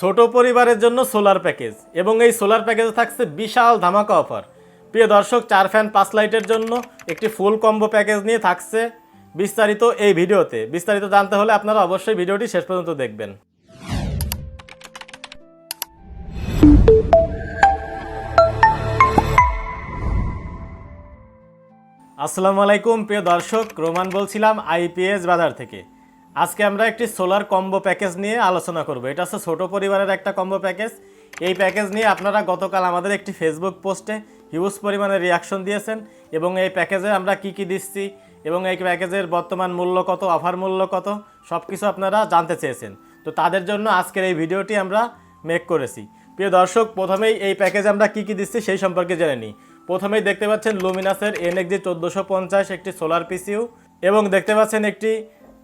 ছোট পরিবারের জন্য সোলার প্যাকেজ এবং এই সোলার প্যাকেজে থাকছে বিশাল ধামাকা অফার। প্রিয় দর্শক, চার ফ্যান, পাঁচ লাইটের জন্য একটি ফুল কম্বো প্যাকেজ নিয়ে থাকছে বিস্তারিত এই ভিডিওতে। বিস্তারিত জানতে হলে আপনারা অবশ্যই ভিডিওটি শেষ পর্যন্ত দেখবেন। আসসালামু আলাইকুম, প্রিয় দর্শক, রোমান বলছিলাম আইপিএস বাজার থেকে। আজকে আমরা একটি সোলার কম্বো প্যাকেজ নিয়ে আলোচনা করব। এটা হচ্ছে ছোটো পরিবারের একটা কম্বো প্যাকেজ এই প্যাকেজ নিয়ে আপনারা গতকাল আমাদের একটি ফেসবুক পোস্টে হিউজ পরিমাণে রিয়াকশন দিয়েছেন এবং এই প্যাকেজে আমরা কি কি দিচ্ছি এবং এই প্যাকেজের বর্তমান মূল্য কত অফার মূল্য কত সব কিছু আপনারা জানতে চেয়েছেন। তো তাদের জন্য আজকের এই ভিডিওটি আমরা মেক করেছি। প্রিয় দর্শক, প্রথমেই এই প্যাকেজে আমরা কি কি দিচ্ছি সেই সম্পর্কে জেনে নিই। প্রথমেই দেখতে পাচ্ছেন লুমিনাসের এনএক্সজি চোদ্দোশো পঞ্চাশ একটি সোলার পিসিউ এবং দেখতে পাচ্ছেন একটি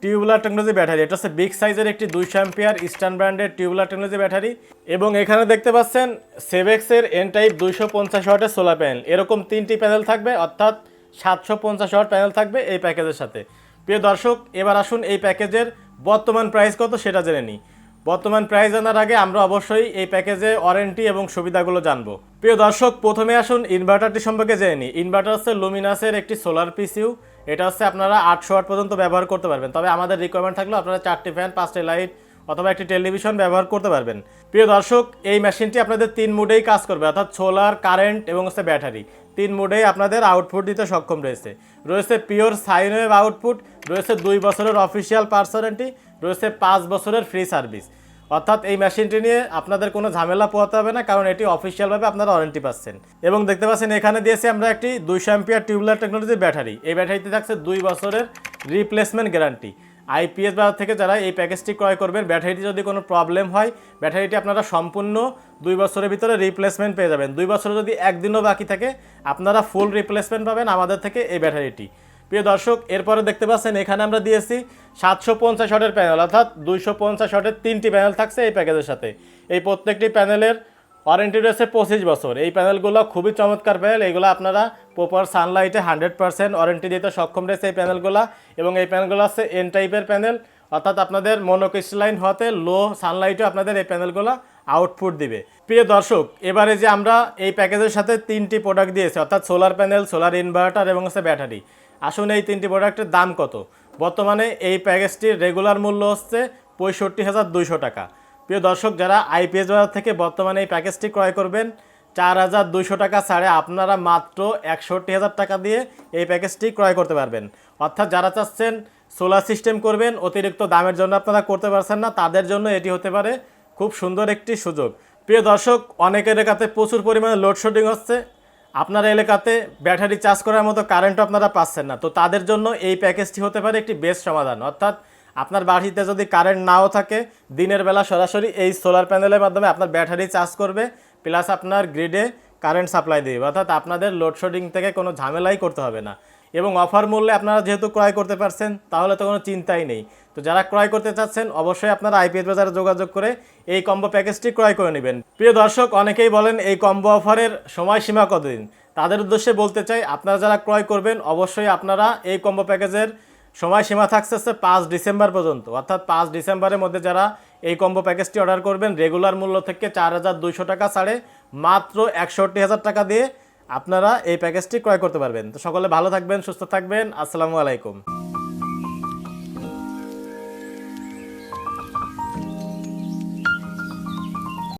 টিউবুলার টেকনোলজি ব্যাটারি এটা হচ্ছে বিগ সাইজের একটি দুইশো অ্যাম্পিয়ার ইস্টার্ন ব্র্যান্ডের টিউবুলার টেকনোলজি ব্যাটারি এবং এখানে দেখতে পাচ্ছেন সেভেক্সের এন টাইপ দুইশো পঞ্চাশ ওয়াটের সোলার প্যানেল এরকম তিনটি প্যানেল থাকবে, অর্থাৎ সাতশো পঞ্চাশ ওয়াট প্যানেল থাকবে এই প্যাকেজের সাথে। প্রিয় দর্শক, এবার আসুন এই প্যাকেজের বর্তমান প্রাইস কত সেটা জেনে নিই। বর্তমান প্রাইস জানার আগে আমরা অবশ্যই এই প্যাকেজে ওয়ারেন্টি এবং সুবিধাগুলো জানব। প্রিয় দর্শক, প্রথমে আসুন ইনভার্টারটি সম্পর্কে জেনে নিই। ইনভার্টার হচ্ছে লুমিনাসের একটি সোলার পিসিউ। এটা হচ্ছে আপনারা আটশো ওয়াট পর্যন্ত ব্যবহার করতে পারবেন। তবে আমাদের রিকোয়ারমেন্ট থাকলে আপনারা চারটি ফ্যান পাঁচটি লাইট অথবা একটি টেলিভিশন ব্যবহার করতে পারবেন। প্রিয় দর্শক, এই মেশিনটি আপনাদের তিন মুডেই কাজ করবে, অর্থাৎ সোলার কারেন্ট এবং হচ্ছে ব্যাটারি তিন মুডেই আপনাদের আউটপুট দিতে সক্ষম রয়েছে। রয়েছে পিওর সাইন ওয়েভ আউটপুট রয়েছে দুই বছরের অফিসিয়াল পার্স ওয়ারেন্টি রয়েছে পাঁচ বছরের ফ্রি সার্ভিস অর্থাৎ এই মেশিনটি নিয়ে আপনাদের কোনো ঝামেলা পোহাতে হবে না, কারণ এটি অফিসিয়ালভাবে আপনারা ওয়ারেন্টি পাচ্ছেন। এবং দেখতে পাচ্ছেন, এখানে দিয়েছি আমরা একটি দুইশো অ্যাম্পিয়ার টিউবলার টেকনোলজির ব্যাটারি এই ব্যাটারিতে থাকছে দুই বছরের রিপ্লেসমেন্ট গ্যারান্টি আইপিএস বাজার থেকে যারা এই প্যাকেজটি ক্রয় করবেন ব্যাটারিটি যদি কোনো প্রবলেম হয় ব্যাটারিটি আপনারা সম্পূর্ণ দুই বছরের ভিতরে রিপ্লেসমেন্ট পেয়ে যাবেন। দুই বছরে যদি একদিনও বাকি থাকে, আপনারা ফুল রিপ্লেসমেন্ট পাবেন আমাদের থেকে এই ব্যাটারিটি প্রিয় দর্শক, এরপরে দেখতে পাচ্ছেন এখানে আমরা দিয়েছি সাতশো পঞ্চাশ শটের প্যানেল, অর্থাৎ দুইশো পঞ্চাশ শটের তিনটি প্যানেল থাকছে এই প্যাকেজের সাথে। এই প্রত্যেকটি প্যানেলের ওয়ারেন্টি রয়েছে পঁচিশ বছর। এই প্যানেলগুলো খুবই চমৎকার প্যানেল এইগুলো আপনারা প্রপার সানলাইটে হান্ড্রেড পার্সেন্ট ওয়ারেন্টি দিতে সক্ষম রয়েছে এই প্যানেলগুলো। এবং এই প্যানেলগুলো হচ্ছে এন টাইপের প্যানেল, অর্থাৎ আপনাদের মনোক্রিস্টালাইন হতে লো সানলাইটে আপনাদের এই প্যানেলগুলো আউটপুট দিবে। প্রিয় দর্শক, এবারে যে আমরা এই প্যাকেজের সাথে তিনটি প্রোডাক্ট দিয়েছি, অর্থাৎ সোলার প্যানেল সোলার ইনভার্টার এবং হচ্ছে ব্যাটারি আসুন এই তিনটি প্রোডাক্টের দাম কত? বর্তমানে এই প্যাকেজটির রেগুলার মূল্য হচ্ছে পঁয়ষট্টি হাজার দুইশো টাকা। প্রিয় দর্শক, যারা আইপিএস বাজার থেকে বর্তমানে এই প্যাকেজটি ক্রয় করবেন, চার হাজার দুইশো টাকা ছাড়ে আপনারা মাত্র একষট্টি হাজার টাকা দিয়ে এই প্যাকেজটি ক্রয় করতে পারবেন। অর্থাৎ যারা চাচ্ছেন সোলার সিস্টেম করবেন, অতিরিক্ত দামের জন্য আপনারা করতে পারছেন না, তাদের জন্য এটি হতে পারে খুব সুন্দর একটি সুযোগ। প্রিয় দর্শক, অনেকের কাছে প্রচুর পরিমাণে লোডশেডিং হচ্ছে। আপনার এলাকাতে ব্যাটারি চার্জ করার মতো কারেন্টও আপনারা পাচ্ছেন না। তো তাদের জন্য এই প্যাকেজটি হতে পারে একটি বেস্ট সমাধান। অর্থাৎ আপনার বাড়িতে যদি কারেন্ট নাও থাকে, দিনের বেলা সরাসরি এই সোলার প্যানেলের মাধ্যমে আপনার ব্যাটারি চার্জ করবে, প্লাস আপনার গ্রিডে কারেন্ট সাপ্লাই দেবে। অর্থাৎ আপনাদের লোডশেডিং থেকে কোনো ঝামেলাই করতে হবে না। এবং অফার মূল্যে আপনারা যেহেতু ক্রয় করতে পারছেন, তাহলে তো কোনো চিন্তাই নেই। তো যারা ক্রয় করতে চাচ্ছেন, অবশ্যই আপনারা আইপিএস বাজারে যোগাযোগ করে এই কম্বো প্যাকেজটি ক্রয় করে নেবেন। প্রিয় দর্শক, অনেকেই বলেন এই কম্বো অফারের সময়সীমা কতদিন? তাদের উদ্দেশ্যে বলতে চাই, আপনারা যারা ক্রয় করবেন, অবশ্যই আপনারা এই কম্বো প্যাকেজের সময়সীমা থাকছে হচ্ছে পাঁচ ডিসেম্বর পর্যন্ত। অর্থাৎ পাঁচ ডিসেম্বরের মধ্যে যারা এই কম্বো প্যাকেজটি অর্ডার করবেন, রেগুলার মূল্য থেকে চার হাজার দুইশো টাকা ছাড়ে মাত্র একষট্টি হাজার টাকা দিয়ে আপনারা এই প্যাকেজটি ক্রয় করতে পারবেন। তো সকলে ভালো থাকবেন সুস্থ থাকবেন। আসসালামু আলাইকুম।